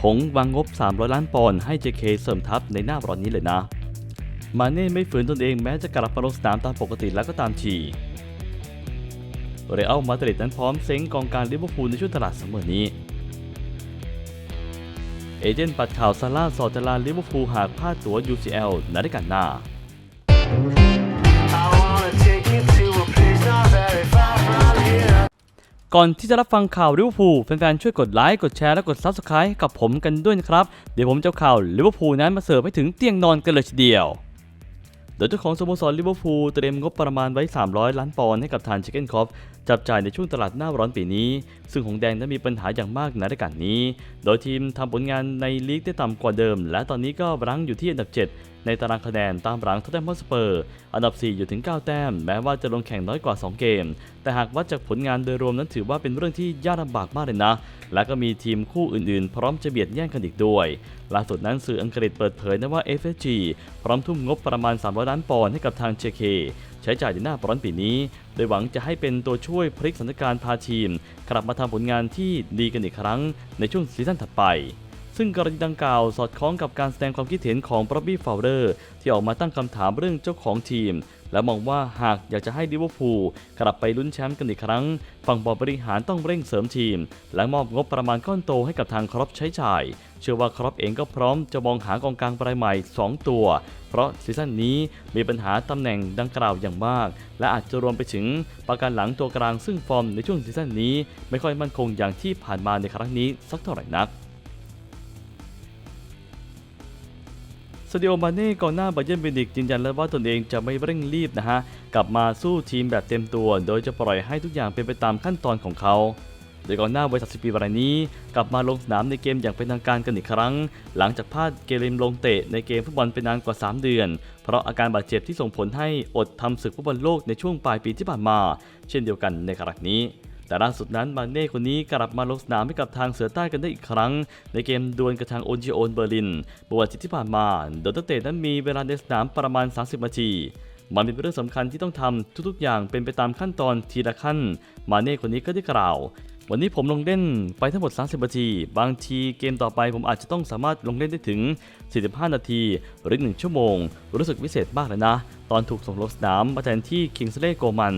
ผงวางงบ 300 ล้านปอนด์ให้ JK เสริมทัพในหน้าร้อนนี้เลยนะ มาเน่ไม่ฝืนตนเองแม้จะกลับมาลงสนามตามปกติแล้วก็ตามทีเรอัลมาดริดนั้นพร้อมเซ็งกองการลิเวอร์พูลในช่วงตลาดซัมอนี้ เอเจนต์ปัดข่าวซาร่าสอดจลาลิเวอร์พูลหากพลาดตั๋ว UCL นฤดูกาหน้า I wanna take you to a place not very far from here. ก่อนที่จะรับฟังข่าวลิเวอร์พูลแฟนๆช่วยกดไลค์กดแชร์และกด Subscribe ให้กับผมกันด้วยนะครับ เดี๋ยวผมจะข่าวลิเวอร์พูลนั้นมาเสิร์ฟให้ถึงเตียงนอนกันเลยทีเดียวโดยเจ้าของสโมสรลิเวอร์พูลเตรียมงบประมาณไว้ 300 ล้านปอนด์ให้กับทานเชคเก้นคอฟจับจ่ายในช่วงตลาดหน้าร้อนปีนี้ ซึ่งหงแดงนั้นมีปัญหาอย่างมากในรายการนี้ โดยทีมทำผลงานในลีกได้ต่ำกว่าเดิม และตอนนี้ก็รั้งอยู่ที่อันดับ 7ในตารางคะแนนตามหลังท็อตแนมฮอสเปอร์ อันดับ 4 อยู่ถึง 9 แต้ม แม้ว่าจะลงแข่งน้อยกว่า 2 เกม แต่หากวัดจากผลงานโดยรวมนั้นถือว่าเป็นเรื่องที่ยากลำบากมากเลยนะ และก็มีทีมคู่อื่นๆ พร้อมจะเบียดแย่งกันอีกด้วย ล่าสุดนั้นสื่ออังกฤษเปิดเผยนะว่า FSG พร้อมทุ่มงบประมาณ 300 ล้านปอนด์ให้กับทางเจเคใช้จ่ายในหน้าร้อนปีนี้ โดยหวังจะให้เป็นตัวช่วยพลิกสถานการณ์พาทีม กลับมาทำผลงานที่ดีกันอีกครั้งในช่วงซีซั่นถัดไป ซึ่งกรณีดังกล่าวสอดคล้องกับการแสดงความคิดเห็นของบรอบบี้ฟาวเดอร์ที่ออกมาตั้งคำถามเรื่องเจ้าของทีม และมองว่าหากอยากจะให้ลิเวอร์พูลกลับไปลุ้นแชมป์กันอีกครั้ง ฝั่งบอร์ดบริหารต้องเร่งเสริมทีม และมอบงบประมาณก้อนโตให้กับทางครอปใช้จ่าย เชื่อว่าครอปเองก็พร้อมจะมองหากองกลางรายใหม่ 2 ตัว เพราะซีซั่นนี้มีปัญหาตำแหน่งดังกล่าวอย่างมาก และอาจจะรวมไปถึงประกันหลังตัวกลางซึ่งฟอร์มในช่วงซีซั่นนี้ ไม่ค่อยมั่นคงอย่างที่ผ่านมาในครั้งนี้สักเท่าไหร่นัก สตูดิโอมาเน่ก่อนหน้าบาเยร์นมิวนิกยืนยันแล้วว่าตนเองจะไม่เร่งรีบนะฮะ กลับมาสู้ทีมแบบเต็มตัว โดยจะปล่อยให้ทุกอย่างเป็นไปตามขั้นตอนของเขาโดยก่อนหน้าวัย30ปีรายนี้ กลับมาลงสนามในเกมอย่างเป็นทางการกันอีกครั้ง หลังจากพลาดเกมลงเตะในเกมฟุตบอลเป็นนานกว่า 3 เดือน เพราะอาการบาดเจ็บที่ส่งผลให้อดทำศึกฟุตบอลโลกในช่วงปลายปีที่ผ่านมา เช่นเดียวกันในครั้งนี้ แต่ล่าสุดนั้นมาเน่คนนี้กลับมาลงสนามให้กับทางเสือใต้กันได้อีกครั้ง ในเกมดวลกับทางโอนจิโอนเบอร์ลินเมื่อวันอาทิตย์ที่ผ่านมาโดยตั้งเตะนั้นมีเวลาในสนามประมาณ 30 นาทีมันเป็นเรื่องสำคัญที่ต้องทำทุกๆ อย่างเป็นไปตามขั้นตอนทีละขั้น มาเน่คนนี้ก็ได้กล่าว วันนี้ผมลงเล่นไปทั้งหมด 30 นาที บางทีเกมต่อไปผมอาจจะต้องสามารถลงเล่นได้ถึง 45 นาที หรือ 1 ชั่วโมง รู้สึกวิเศษมากเลยนะ ตอนถูกส่งลงสนามมาแทนที่คิงสเล่โกมัน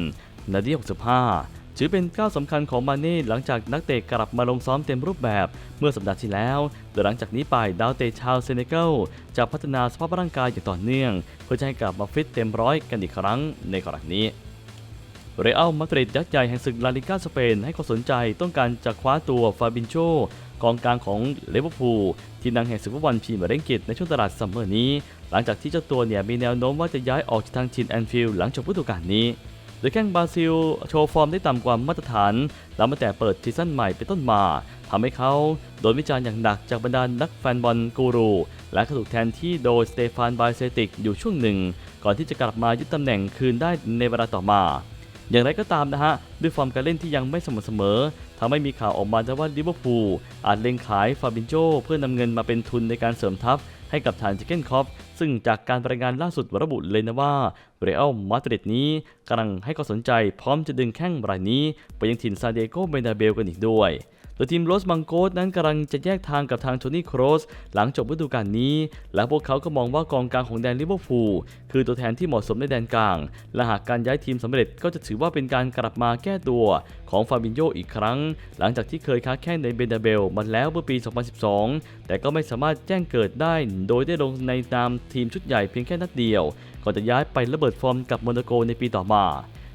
นาที 65 ถือเป็นก้าวสำคัญของมาเน่หลังจากนักเตะกลับมาลงซ้อมเต็มรูปแบบเมื่อสัปดาห์ที่แล้วโดยหลังจากนี้ไปดาวเตะชาวเซเนกัลจะพัฒนาสภาพร่างกายอย่างต่อเนื่อง เพื่อจะให้กลับมาฟิตเต็มร้อยกันอีกครั้งในครั้งนี้เรอัลมาดริดยักษ์ใหญ่แห่งศึกลาลิก้าสเปนให้ความสนใจต้องการจะคว้าตัวฟาบินโชกองกลางของเลเวอร์พูลที่นังแห่งศึกฟุตบอลพรีเมียร์ลีกในช่วงตลาดซัมเมอร์นี้ หลังจากที่เจ้าตัวเนี่ยมีแนวโน้มว่าจะย้ายออกจากทางทีมแอนฟิลด์หลังจบฤดูกาลนี้ โดยแข้งบราซิลโชว์ฟอร์มได้ต่ำกว่ามาตรฐานหลังมาแต่เปิดซีซั่นใหม่เป็นต้นมาทำให้เขาโดนวิจารณ์อย่างหนักจากบรรดานักแฟนบอลกูรู และถูกแทนที่โดยสเตฟานไบเซติกอยู่ช่วงหนึ่ง ก่อนที่จะกลับมายึดตำแหน่งคืนได้ในเวลาต่อมา อย่างไรก็ตามนะฮะ ด้วยฟอร์มการเล่นที่ยังไม่สม่ำเสมอทำให้มีข่าวออกมาว่าลิเวอร์พูลอาจเล็งขายฟาบินโจเพื่อนำเงินมาเป็นทุนในการเสริมทัพให้กับทางจิเก้นคอฟซึ่งจากการรายงานล่าสุดระบุเลยนะว่าเรอัลมาดริดนี้กำลังให้ความสนใจพร้อมจะดึงแข้งรายนี้ ไปยังถิ่นซานดิเดโกเบนาเบลกันอีกด้วย โดยทีมโรสบังโกสนั้นกำลังจะแยกทางกับทางโทนี่โครสหลังจบฤดูกาลนี้ และพวกเขาก็มองว่ากองกลางของแดนลิเวอร์พูลคือตัวแทนที่เหมาะสมในแดนกลาง และหากการย้ายทีมสำเร็จก็จะถือว่าเป็นการกลับมาแก้ตัวของฟาบินโยอีกครั้ง หลังจากที่เคยค้าแข่งในเบนาเบลมาแล้วเมื่อปี 2012 แต่ก็ไม่สามารถแจ้งเกิดได้ โดยได้ลงในนามทีมชุดใหญ่เพียงแค่นัดเดียว ก่อนจะย้ายไประเบิดฟอร์มกับโมนาโกในปีต่อมา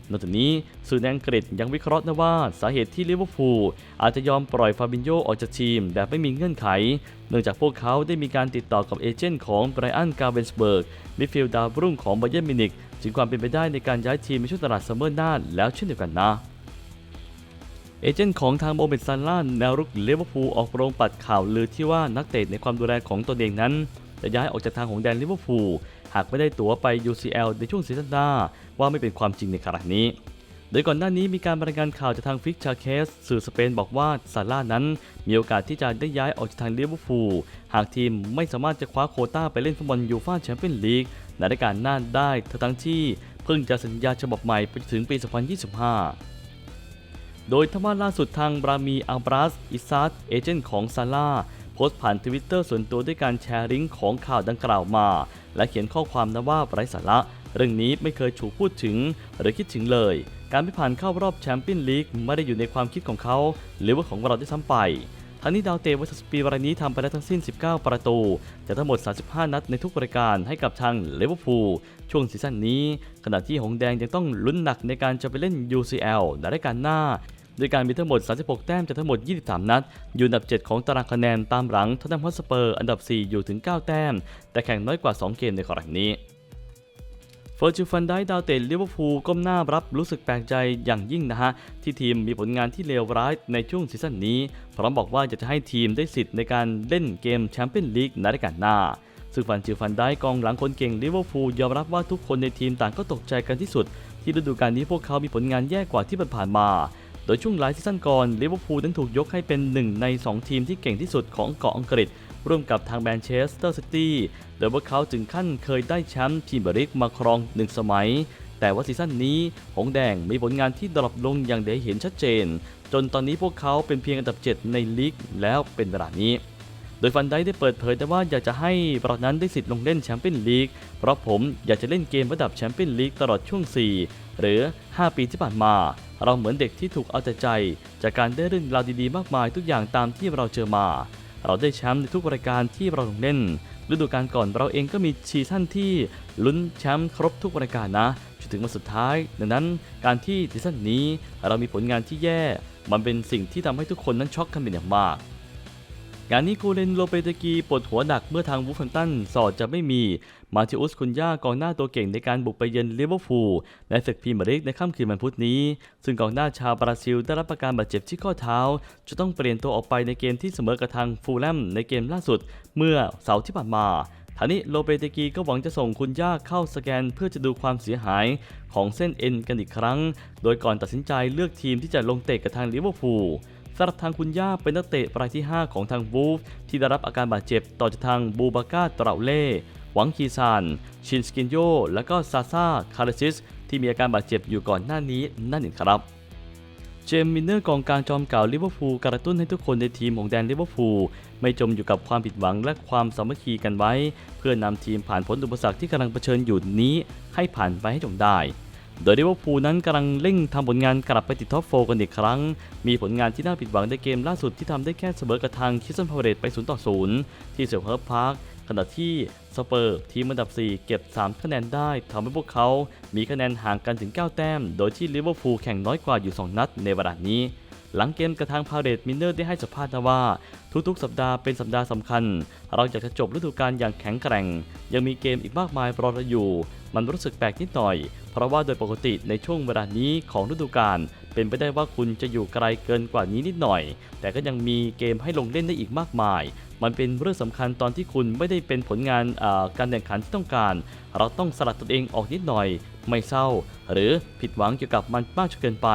นอกจากนี้สื่อในอังกฤษยังวิเคราะห์นะว่าสาเหตุที่ลิเวอร์พูลอาจจะยอมปล่อยฟาบินโยออกจากทีมแบบไม่มีเงื่อนไข เนื่องจากพวกเขาได้มีการติดต่อกับเอเจนต์ของไบรอันกาเวนสเบิร์กมิดฟิลด์ดาวรุ่งของไบเยร์นมินิกถึงความเป็นไปได้ในการย้ายทีมในช่วงตลาดซัมเมอร์หน้าแล้วเช่นเดียวกันนะเอเจนต์ของทางโมเมดซันล่าแนวรุกลิเวอร์พูลออกโรงปัดข่าวลือที่ว่านักเตะในความดูแลของตนเองนั้น จะย้ายออกจากทางของแดนลิเวอร์พูล หากไม่ได้ตั๋วไป UCL ในช่วงซีซั่นหน้าว่าไม่เป็นความจริงในครั้งนี้ โดยก่อนหน้านี้มีการรายงานข่าวจากทางฟิกชาเคส สื่อสเปนบอกว่าซาร่านั้น มีโอกาสที่จะได้ย้ายออกจากทางลิเวอร์พูหากทีมไม่สามารถจะคว้าโคต้าไปเล่นฟุตบอลยูฟ่าแชมเปี้ยนลีกในรายการหน้าได้ทั้งที่เพิ่งจะสัญญาฉบับใหม่ไปถึงปี 2025โดยทว่าล่าสุดทางบรามีอัลบรัส อิซาร์เอเจนต์ของซาร่า โพสต์ผ่านทวิตเตอร์ส่วนตัวด้วยการแชร์ลิงก์ของข่าวดังกล่าวมา และเขียนข้อความนะว่าไร้สาระ เรื่องนี้ไม่เคยถูกพูดถึงหรือคิดถึงเลย การไม่ผ่านเข้ารอบแชมเปี้ยนลีกไม่ได้อยู่ในความคิดของเขา หรือว่าของเราได้วยซ้ำไปทั้งนี้ดาวเตวัย31ปีรายนี้ทำไปแล้วทั้งสิ้น 19 ประตู จากทั้งหมด 35 นัดในทุกรายการให้กับทางเลเวอร์พูลช่วงซีซั่นนี้ ขณะที่หงแดงยังต้องลุ้นหนักในการจะไปเล่น UCL ในรายการหน้า โดยการมีทั้งหมด 36 แต้มจากทั้งหมด 23 นัด อยู่อันดับ 7 ของตารางคะแนนตามหลังท็อตแนมฮอตสเปอร์อันดับ 4 อยู่ถึง 9 แต้ม แต่แข่งน้อยกว่า 2 เกมในครั้งนี้เฟอร์จูฟันได้ดาวเตะลิเวอร์พูลก้มหน้ารับรู้สึกแปลกใจอย่างยิ่งนะฮะ ที่ทีมมีผลงานที่เลวร้ายในช่วงซีซั่นนี้ พร้อมบอกว่าอยากจะให้ทีมได้สิทธิ์ในการเล่นเกมแชมเปี้ยนลีกในรายการหน้า ซึ่งฟันจิฟันได้กองหลังคนเก่งลิเวอร์พูลยอมรับว่าทุกคนในทีมต่างก็ตกใจกันที่สุด ที่ฤดูกาลนี้พวกเขามีผลงานแย่กว่าที่ผ่านมา โดยช่วงหลายซีซั่นก่อนลิเวอร์พูลนั้นถูกยกให้เป็นหนึ่งใน 2 ทีมที่เก่งที่สุดของเกาะอังกฤษ ร่วมกับทางแมนเชสเตอร์ซิตี้ โดยพวกเขาถึงขั้นเคยได้แชมป์พรีเมียร์ลีกมาครองหนึ่งสมัย แต่ว่าซีซั่นนี้ หงแดงมีผลงานที่ดรอปลงอย่างได้เห็นชัดเจน จนตอนนี้พวกเขาเป็นเพียงอันดับ 7 ในลีกแล้วเป็นเวลานี้โดยฟันไดได้เปิดเผยแต่ว่าอยากจะให้เรานั้นได้สิทธิ์ลงเล่นแชมเปี้ยนลีก เพราะผมอยากจะเล่นเกมระดับแชมเปี้ยนลีกตลอดช่วง 4 หรือ 5 ปีที่ผ่านมา เราเหมือนเด็กที่ถูกเอาแต่ใจ จากการได้เรื่องราวดีๆ มากมายทุกอย่างตามที่เราเจอมา เราได้แชมป์ในทุกรายการที่เราลงเล่นฤดูกาลก่อนเราเองก็มีซีซั่นที่ลุ้นแชมป์ครบทุกรายการนะจนถึงวันสุดท้าย ดังนั้นการที่ซีซั่นนี้เรามีผลงานที่แย่ มันเป็นสิ่งที่ทำให้ทุกคนนั้นช็อกกันเป็นอย่างมาก งานนี้กูเลนโลเปตกีปวดหัวหนักเมื่อทางวูฟแฮมตันสอดจะไม่มี มาธิอุสคุนย่ากองหน้าตัวเก่งในการบุกไปเยือนลิเวอร์พูลในศึกพรีเมียร์ลีกในค่ำคืนวันพุธนี้ ซึ่งกองหน้าชาวบราซิลได้รับอาการบาดเจ็บที่ข้อเท้า จะต้องเปลี่ยนตัวออกไปในเกมที่เสมอกับทางฟูลแลมในเกมล่าสุด เมื่อเสาร์ที่ผ่านมาทานี้โลเปเตกีก็หวังจะส่งคุณย่าเข้าสแกนเพื่อจะดูความเสียหายของเส้นเอ็นกันอีกครั้ง โดยก่อนตัดสินใจเลือกทีมที่จะลงเตะกับทางลิเวอร์พูล สำหรับทางคุณย่าเป็นนักเตะรายที่ 5 ของทางวูฟที่ได้รับอาการบาดเจ็บต่อจากทางบูบาก้าตราเล่หวังคีซาน ชินสกินโย และก็ซาซาคาร์ซิส ที่มีอาการบาดเจ็บอยู่ก่อนหน้านี้นั่นเองครับเจมมินเนอร์กองกลางจอมเก่าลิเวอร์พูลกระตุ้นให้ทุกคนในทีมของแดนลิเวอร์พูลไม่จมอยู่กับความผิดหวังและความสามัคคีกันไว้ เพื่อนำทีมผ่านพ้นอุปสรรคที่กำลังเผชิญอยู่นี้ให้ผ่านไปให้จงได้ โดยลิเวอร์พูลนั้นกำลังเร่งทำผลงานกลับไปติดท็อปโฟกันอีกครั้ง มีผลงานที่น่าผิดหวังในเกมล่าสุดที่ทำได้แค่เสมอกับทางคิสตันพาวเรตไป 0 ต่อ 0 ที่เซลเฮิร์ฟพาร์คขณะที่สเปอร์ทีมอันดับ 4 เก็บ 3 คะแนนได้ทำให้พวกเขา มีคะแนนห่างกันถึง 9 แต้ม โดยที่ลิเวอร์พูลแข่งน้อยกว่าอยู่ 2 นัดในเวลานี้ หลังเกมกระทางพาเรตมินเนอร์ได้ให้สัมภาษณ์ว่า ทุกๆ สัปดาห์เป็นสัปดาห์สำคัญ เราอยากจะจบฤดูกาลอย่างแข็งแกร่ง ยังมีเกมอีกมากมายรอเราอยู่ มันรู้สึกแปลกนิดหน่อย เพราะว่าโดยปกติในช่วงเวลานี้ของฤดูกาลเป็นไปได้ว่าคุณจะอยู่ไกลเกินกว่านี้นิดหน่อย แต่ก็ยังมีเกมให้ลงเล่นได้อีกมากมาย มันเป็นเรื่องสำคัญตอนที่คุณไม่ได้เป็นผลงานการแข่งขันที่ต้องการ เราต้องสลัดตนเองออกนิดหน่อย ไม่เศร้า หรือผิดหวังเกี่ยวกับมันมากจนเกินไป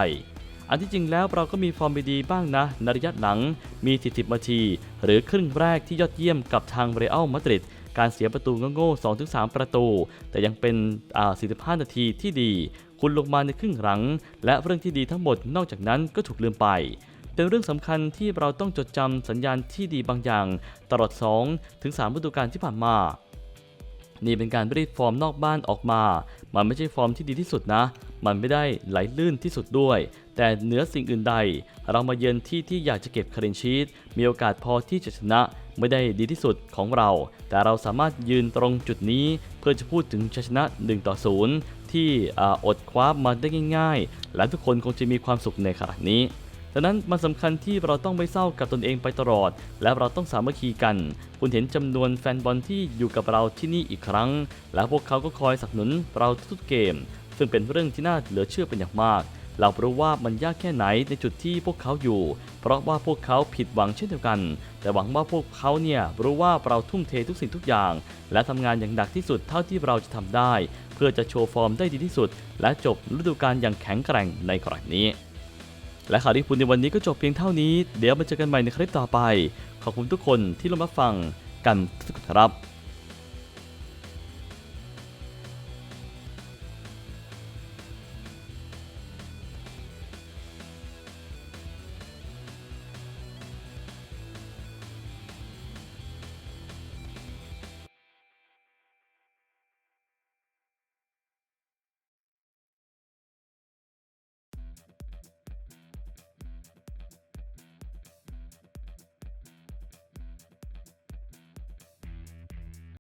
อันที่จริงแล้วเราก็มีฟอร์มดีๆบ้างนะในระยะหลังมีทิทิบนาที หรือครึ่งแรกที่ยอดเยี่ยมกับทางเรอัลมาดริด การเสียประตูโง่ๆ2-3 ประตู แต่ยังเป็น 45 นาทีที่ดี คุณลงมาในครึ่งหลัง และเรื่องที่ดีทั้งหมดนอกจากนั้นก็ถูกลืมไปเป็นเรื่องสำคัญที่เราต้องจดจำสัญญาณที่ดีบางอย่าง ตลอด 2 ถึง3ฤดูกาลที่ผ่านมา นี่เป็นการรีดฟอร์มนอกบ้านออกมา มันไม่ใช่ฟอร์มที่ดีที่สุดนะ มันไม่ได้ไหลลื่นที่สุดด้วย แต่เหนือสิ่งอื่นใด เรามาเยือนที่ที่อยากจะเก็บคารินชีตมีโอกาสพอที่จะชนะไม่ได้ดีที่สุดของเรา แต่เราสามารถยืนตรงจุดนี้ เพื่อจะพูดถึงชัยชนะ1ต่อ0ที่ออดคว้ามาได้ง่าย ๆ และทุกคนคงจะมีความสุขในขณะนี้ดังนั้นมันสำคัญที่เราต้องไม่เศร้ากับตนเองไปตลอด และเราต้องสามัคคีกัน คุณเห็นจำนวนแฟนบอลที่อยู่กับเราที่นี่อีกครั้ง และพวกเขาก็คอยสนับสนุนเราทุกเกม ซึ่งเป็นเรื่องที่น่าเหลือเชื่อเป็นอย่างมาก เรารู้ว่ามันยากแค่ไหนในจุดที่พวกเขาอยู่ เพราะว่าพวกเขาผิดหวังเช่นเดียวกัน แต่หวังว่าพวกเขาเนี่ยรู้ว่าเราทุ่มเททุกสิ่งทุกอย่าง และทำงานอย่างหนักที่สุดเท่าที่เราจะทำได้ เพื่อจะโชว์ฟอร์มได้ดีที่สุด และจบฤดูกาลอย่างแข็งแกร่งในครั้งนี้ และข่าวที่คุณในวันนี้ก็จบเพียงเท่านี้ เดี๋ยวมาเจอกันใหม่ในคลิปต่อไป ขอบคุณทุกคนที่ร่วมรับฟังกันทุกครับ